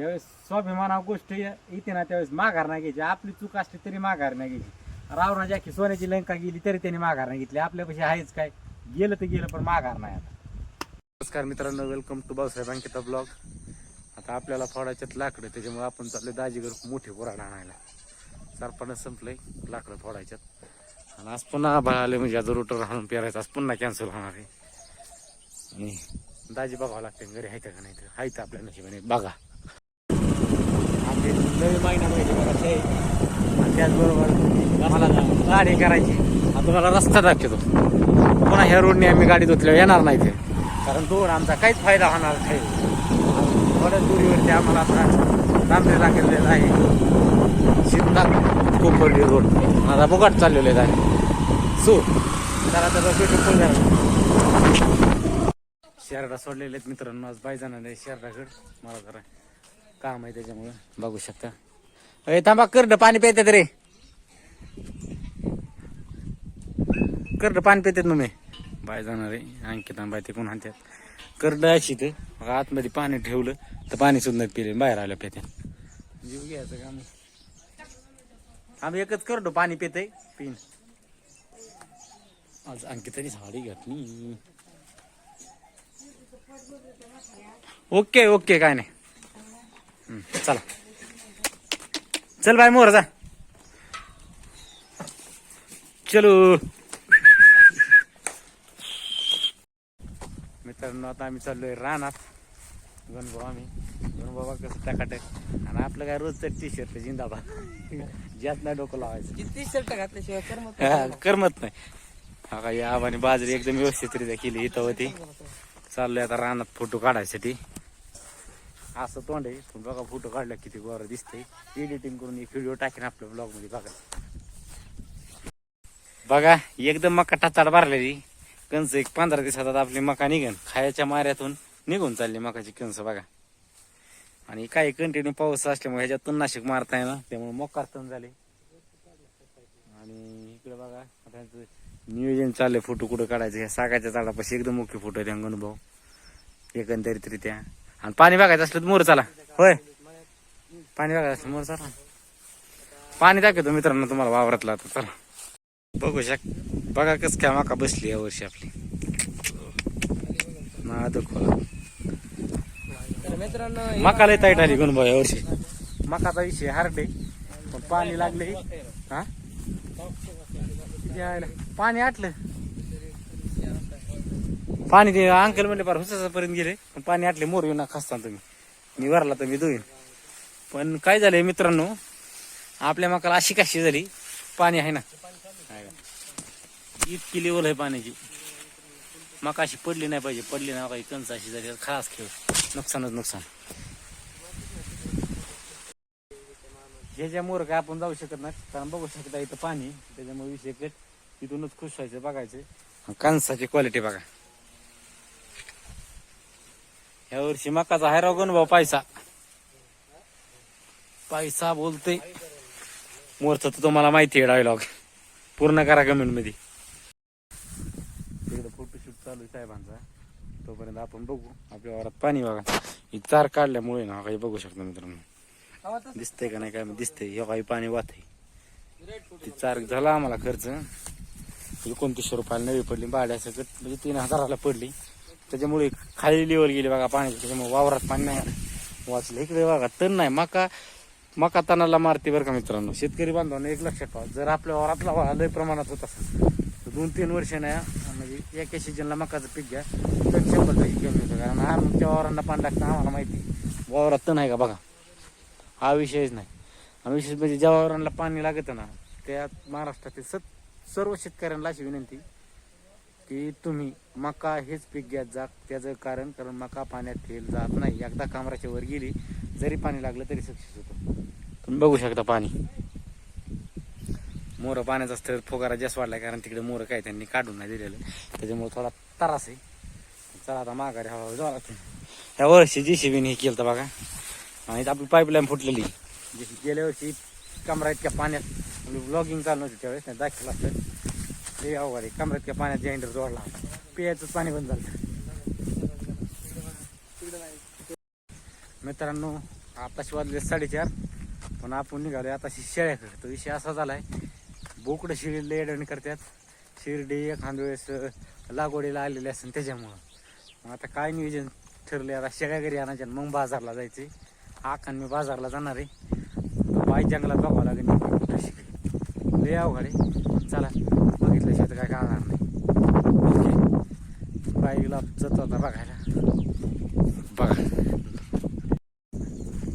ज्यावेळेस स्वाभिमाना गोष्ट येते ना त्यावेळेस माघार नाही घ्यायची. आपली चूक असली तरी माघार नाही घ्यायची. रावणाची अख्खी सोन्याची लंका गेली तरी त्यांनी माघार नाही घेतली. आपल्यापाशी आहेच काय? गेलं तर गेलं पण माघार नाही आता. नमस्कार मित्रांनो welcome to Babasaheb Ankita blog आता आपल्याला फोडायच्यात लाकडं त्याच्यामुळे आपण चालले दाजीगर मोठे बोराड आणायला. सरपण संपलंय लाकडं फोडायच्यात आणि आज पुन्हा आभाळ आले म्हणजे आज रोटर हाणून पेरायचं आज पुन्हा कॅन्सल होणार आहे. आणि दाजी बघावं लागते घरी आहे का नाही तर आहे तर आपल्या नशिबाने. बघा. आपली नवी महिना पाहिजे बघा ते. आणि त्याचबरोबर मला गाडी करायची. आता तुम्हाला रस्ता दाखवतो. पुन्हा ह्या रोडने आम्ही गाडी धुतल्यावर येणार नाही ते. कारण तो आमचा काहीच फायदा होणार नाही. थोड्या दुरीवरती आम्हाला आता तांबे लागलेलं आहे. शिंदा कोपर्डी रोड आता बोगाट चाललेला आहे सो जरा त्याचा भेटू शेरडा सोडलेले आहेत मित्रांनो. आज बाय जाणार आहे शेरडाकड मला जरा काम आहे त्याच्यामुळं. बघू शकता. अरे थांबा करड पाणी पितात रे करड पाणी पितात ना मी बाय जाणार आहे आणखी थांबा ते कोण आणतात. करड अशी तर मग आतमध्ये पाणी ठेवलं तर पाणी सुद्धा पिले बाहेर आलं पिते जीव घ्यायचं काम आम्ही एकच करडो पाणी पिते पिन. आज तरी साडी घातली. ओके ओके काय नाही. चला. चल बाय मोर जा. चलो. मित्रांनो आता आम्ही चाललोय रानात. गणभाऊ आम्ही. गणबाबा कसं टाकाटक आणि आपलं काय रोजचं टी शर्ट जिंदाबाद. ज्यात नाही डोकं लावायचं. किती शर्ट घातल्याशिवाय करमत करमत नाही. हा का या आबाने बाजरी एकदम व्यवस्थितरित्या केली इथं होती. चाललोय आता रानात फोटो काढायसाठी. असं तोंड आहे. पण बघा फोटो काढला किती गोर दिसते एडिटिंग करून एक व्हिडिओ टाकेन आपल्या ब्लॉगमध्ये बघा. बघा एकदम मका टाचाड भरलेली. कंस एक पंधरा दिवसात आपली मका निघन. खायच्या माऱ्यातून निघून चालली मकाची कंस बघा. आणि काही कंटिन्यू पाऊस असल्यामुळे ह्याच्यातून नाशिक मारताय ना त्यामुळे मोकार तण झाले. आणि इकडे बघा त्यांचं नियोजन चाललंय. फोटो कुठं काढायचं? ह्या सागाच्या झाडापाशी एकदम मुख्य फोटो आहे अनुभव एकंदरीतरित्या आणि पाणी बघायचं असलं तर मोर चला. होय. पाणी बघायचं असलं मोर चला. पाणी दाखवतो मित्रांनो तुम्हाला वावरातला आता. चला. बघू शक बघा कस काय माका बसली या वर्षी आपली. ना खोला. तर मित्रांनो मका लय ताईट आली गुणभाऊ या वर्षी. मकाचा विषय हार्ड पण पाणी लागले हा? पाणी आटलं. पाणी ते अंकल म्हणले पार हुसापर्यंत गेले. पाणी आटले मोर येऊ नका असता तुम्ही. मी वरला तर मी धुईन. पण काय झालंय मित्रांनो आपल्या मकाला अशी कशी झाली पाणी आहे ना. इतकी लेवल आहे पाण्याची. मका अशी पडली नाही पाहिजे पडली नाही काही कंच अशी झाली खास खेळ. नुकसानच नुकसान. ज्याच्या मोर काय आपण जाऊ शकत नाही कारण बघू शकता इथं पाणी त्याच्यामुळे विषय कट. तिथूनच खुश व्हायचं बघायचं. कणसाची क्वालिटी बघा. ह्या वर्षी मकाचा हाय रागून भाऊ पैसा पैसा बोलते मोरचं तर तुम्हाला माहिती आहे डायलॉग पूर्ण करा कमेंटमध्ये? तिकडे फोटोशूट चालू आहे साहेबांचा. तोपर्यंत आपण बघू. आपल्या वारात पाणी बघा. ही तार काढल्यामुळे ना काही बघू शकतो मित्रांनो. दिसतंय का नाही काय दिसतंय. हे काही पाणी वाहत आहे ती चार झाला आम्हाला खर्च. एकोणतीसशे रुपयाला नवी पडली. भाड्यासकट म्हणजे तीन हजाराला पडली. त्याच्यामुळे खाली लेवल गेली बघा पाण्याची त्याच्यामुळे वावरात पाणी नाही वाचलं इकडे बघा तण नाही मका मका तणाला मारते बरं का मित्रांनो. शेतकरी बांधवांना एक लक्षात ठेवा जर आपल्या वावरातला वाळा लय प्रमाणात होत असेल तर दोन तीन वर्ष नाही म्हणजे एका सीजनला मकाचं पीक घ्या तर शंभर टक्के कमी होतं कारण आमच्या वावरांना पाणी लागतं आम्हाला माहिती वावरात तण आहे का बघा? हा विषयच नाही. हा विशेष म्हणजे ज्या वावरांना पाणी लागतं ना त्यात महाराष्ट्रातील सत सर्व शेतकऱ्यांना अशी विनंती की तुम्ही मका हेच पीक घ्यात जा त्याचं कारण कारण मका पाण्यात फेल जात नाही. एकदा कामराच्या वर गेली जरी पाणी लागलं तरी सक्सेस होतो. तुम्ही बघू शकता पाणी. मोर पाण्याचा स्तर फोगारा जास्त वाढलाय कारण तिकडे मोर काय त्यांनी काढून नाही दिलेलं. त्याच्यामुळे थोडा त्रास आहे. चला आता माघारी हवा जावं लागतं. ह्या वर्षी जी शिबीन हे केलं बघा. आणि आपली पाईपलाईन फुटलेली. गेल्या वर्षी कमरा इतक्या पाण्यात म्हणजे ब्लॉगिंग चालू होती त्यावेळेस नाही दाखवलं असतं. ते अवघड आहे. कमरा पाण्यात जैंडर जोडला होता. पियाचं पाणी बंद झालं. मित्रांनो आताशी वाजले साडेचार. पण आपण निघालो आताशी शेळ्याकडे. तो विषय असा झालाय बोकडं शिर्डीला येडवणी करतात. शिर्डी एखाद्या वेळेस लागवडीला आलेले असेल त्याच्यामुळं. मग आता काय नियोजन ठरले आता शेळ्या घरी आणायच्या मग बाजारला जायचे आखान मी बाजारला जाणार आहे. बाई जंगलात बघावं लागेल. लय अवघड आहे. चला. तर काय कळणार नाही. ओके. बाईला जातो आता बघायला. बघा.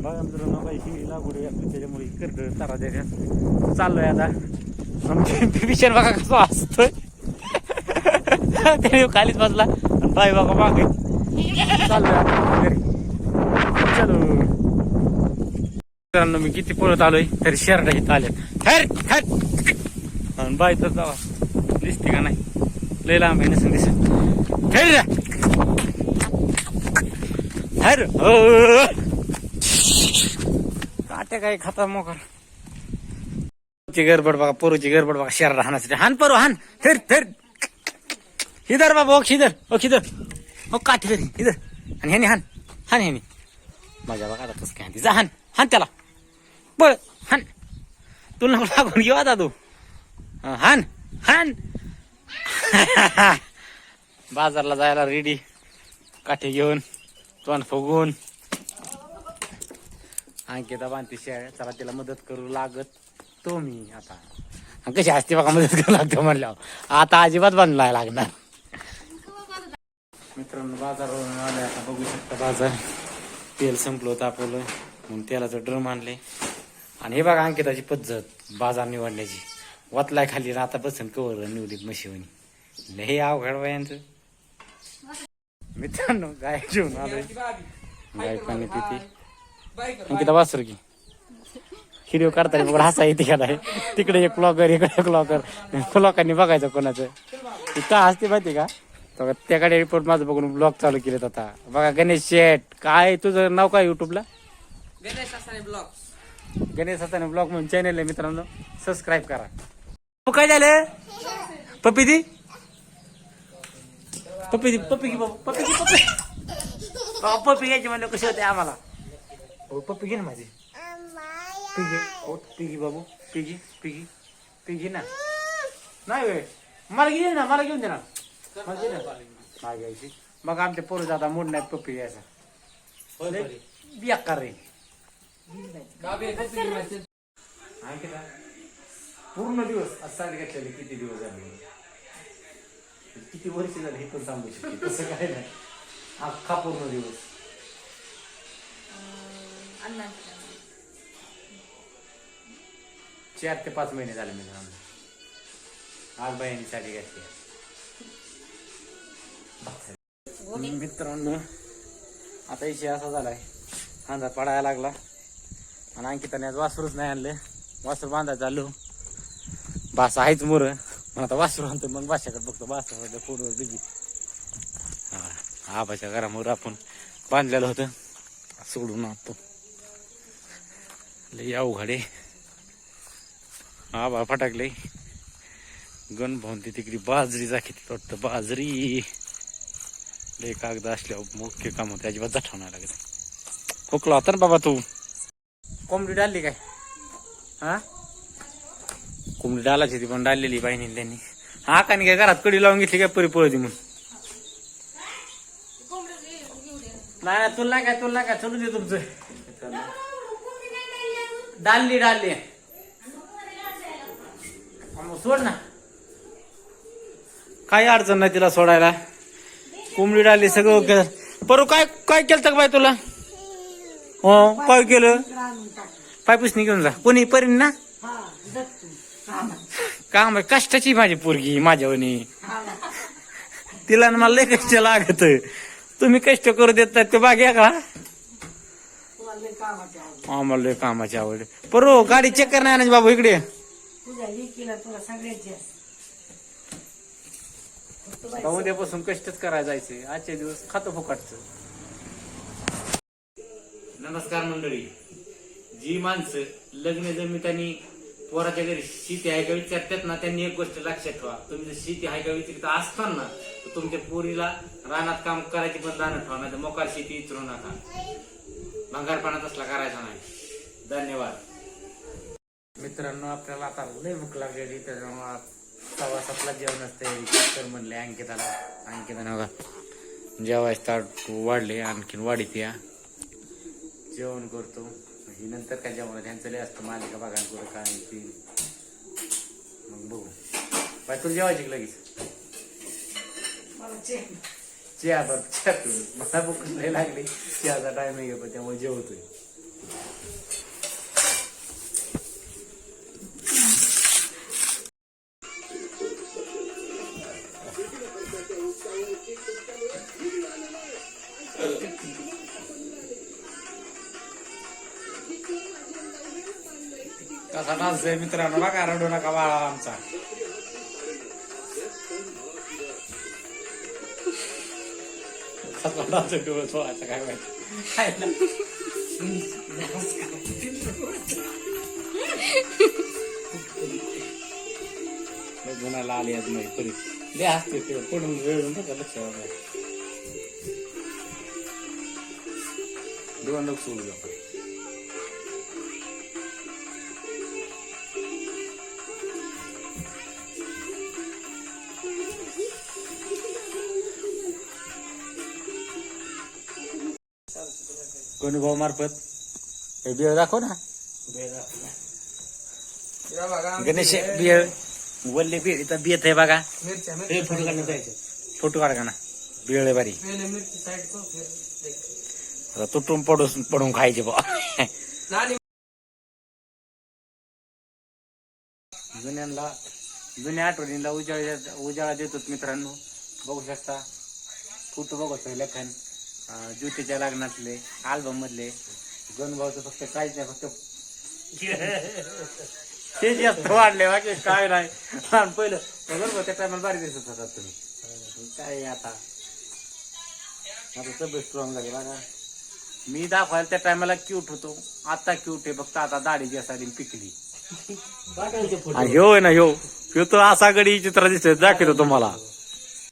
बघा मित्रांनो बाई ही लागवड आपली त्याच्यामुळे करड तारा देण्यात चाललोय आता. आमचे विचार बघा कसं असतोय. त्याने खालीच बसला. आणि बाई बघा मागे. चाललोय घरी. चलो. मित्रांनो मी किती पळत आलोय तरी शेरडा इथं आले आणि बाई तर जावा. दिसते का नाही? लय लांब आहे नसून दिसत हर हर काटे काट्या काय खाता मोकर? गडबड बघा पोरूची गडबड बघा शहर राहण्यासाठी. हान परू हान. थर थर हिदर बाबा ओ खिदर ओ खिदर ओ काठी धर हिदर. आणि ह्याने हान. हान ह्याने. माझ्या बघा आता तसं काय जा हान. हान त्याला. बळ हान. तुला लागून घेऊ आता तू. हान हान. बाजारला जायला रेडी काठी घेऊन तोंड फुगून अंकिता बांधते शेळ चला तिला मदत करू लागत तो मी आता. कशी असते बघा मदत करू लागतो म्हणल्यावर. आता अजिबात बांधला लागणार. मित्रांनो बाजारवरून आले आता. बघू शकता बाजार. तेल संपलं होतं आपलं. म्हणून तेलाचं ड्रम आणले. आणि हे बघा अंकिताची पद्धत. बाजार निवडण्याची. वतलाय खाली. आता बसन कवर निवडीत म्हशीवणी लय अवघड वयांचं मित्रांनो गाय घेऊन आलोय गाय पाणी पिते अंकिता वासरू की हिडिओ करताना बघा हसा येते का नाही तिकडे एक ब्लॉगर इकडे एक ब्लॉगर लोकांनी बघायचं कोणाचं ते का असते माहिती का तो त्याकडे रिपोर्ट माझं बघून ब्लॉग चालू केलेत आता बघा गणेश शेठ काय तुझं नाव काय युट्यूबला गणेश असाने ब्लॉग गणेश हाताने ब्लॉग म्हणून चॅनल आहे मित्रांनो सबस्क्राईब करा काय झालं पप्पी दी पप्पी दी पप्पी की बाबा पप्पी की पप्पी. बाबा, पप्पी घ्यायची म्हणलं कशी होते आम्हाला? हो पप्पी घे ना माझी. पिगी हो पिगी बाबू. पिगी पिगी पिगी ना. नाही वेळ मला घेऊन ना मला घेऊन दे ना. मला दे ना. काय घ्यायची. मग आमच्या पोरं जाता मूड नाही पप्पी घ्यायचा. बेकार रे. पूर्ण दिवस आज साडी घातलेले किती दिवस झाले? किती वर्ष झाले हे पण सांगू शकते. तसं काय नाही. अख्खा पूर्ण दिवस. चार ते पाच महिने झाले मित्रांनो. आज बाईंनी साडी घातली मित्रांनो आता विषय असा झालाय. अंधार पडायला लागला. आणि अंकिताने आज वासरूच नाही आणलं. वासरू बांधायचं चाललो. बास आहेच मोर. मग आता वासरू आणतो मग बाशाकडे बघतो बासा सध्या फोनवर बिझी हा आबाच्या घरामोर आपण बांधलेलं होतं. सोडून आणतो. लई अवघडे आहे. आबा फटाकले. गण भाऊन ते तिकडे बाजरी जाखीत वाटतं बाजरी. लई कागद असल्यावर मुख्य काम होते अजिबात जाठवणार लागत. हुकला होता ना बाबा तू? कोंबडी डालली काय? हा? कोंबडी डालाची ती पण डाललेली बाईने त्यांनी. हा का नाही काय घरात कडी लावून घेतली काय परी पळती म्हणून? नाही नाही, तुला नाही काय तुला नाही काय चलू दे तुमचं. डालली डालली. सोड ना. काही अडचण नाही तिला सोडायला. कोंबडी डालली सगळं ओके परू काय काय केलं का बाय तुला? हो काय केलं? पाय पुसणी घेऊन जा. कोणी? परीन ना? काम आहे कष्टाची माझी पोरगी माझ्यावनी तिला मला लय कष्ट लागत. तुम्ही कष्ट करू देत ते बाग्या का? आम्हाला लय कामाची आवड परो हो, गाडी चेक करणार ना बाबू इकडे. उद्यापासून कष्टच करायला जायचे आजचे दिवस खातो फुकाटचं. नमस्कार मंडळी. जी माणसं लग्न जमितानी पोराच्या घरी शेती आहे का विचारतात ना त्यांनी एक गोष्ट लक्षात ठेवा. तुम्ही जर शेती आहे का असताना तर तुमच्या पोरीला रानात काम करायची पण जाणं ठेवा नाही तर मोकार शेती इचरू नका. भंगारपणा तसला करायचा नाही. धन्यवाद. मित्रांनो आपल्याला आता लय भूक लागलेली त्याच्यामुळे सव्वा सातला जेवण तयारी तर म्हणले अंकिताला अंकिताने बघा जेवायचं ताट वाढले आणखीन वाढीत या जेवण करतो. ही नंतर काय जेवण त्यांचं लय असतं मालिका बघा कुठं काय ती. मग बघू. बाय तुला जेवायची लगेच? चहा. बर चहा पिऊ. मला भूक लय लागली. चहाचा टाइम आहे पण त्यामुळे जेवतोय. कसा आहे मित्रांनो बघा रडू नका बाळा आमचा. कसा काय माहिती. काय गुणाला आली आज नाही तरी दे असते ते पडून वेळून बघा लक्ष दोन लोक सोडू आपण अनुभव मार्फत? हे बिळ दाखव ना. गणेश बिळ. वल्ले बिळ इथं बियत आहे बघा. हे फोटो काढण्यात जायचं फोटो काढ ना. बिळ आहे बारी आता तुटून पडून पडून खायचे बा जुन्यांना जुन्या आठवणींना उजाळा उजाळा देतो मित्रांनो. बघू शकता. फोटो बघतो लेखन अं, ज्योतीच्या लग्नातले अल्बम मधले. गणभाऊचं फक्त काहीच नाही फक्त ते जास्त वाढले बाकी काय नाही. आणि पहिलं बरोबर त्या टायमाला बारी दिसत होता तुम्ही. काय आता? आता तब्येत स्ट्रॉंग झाली बघा. मी दाखवायला त्या टायमाला क्यूट होतो. आता क्यूट आहे फक्त आता दाढी जास्त पिकली. आणि ह्यो आहे ना ह्यो ह्यो तो असा गडी चित्र दिसतोय दाखवतो तुम्हाला.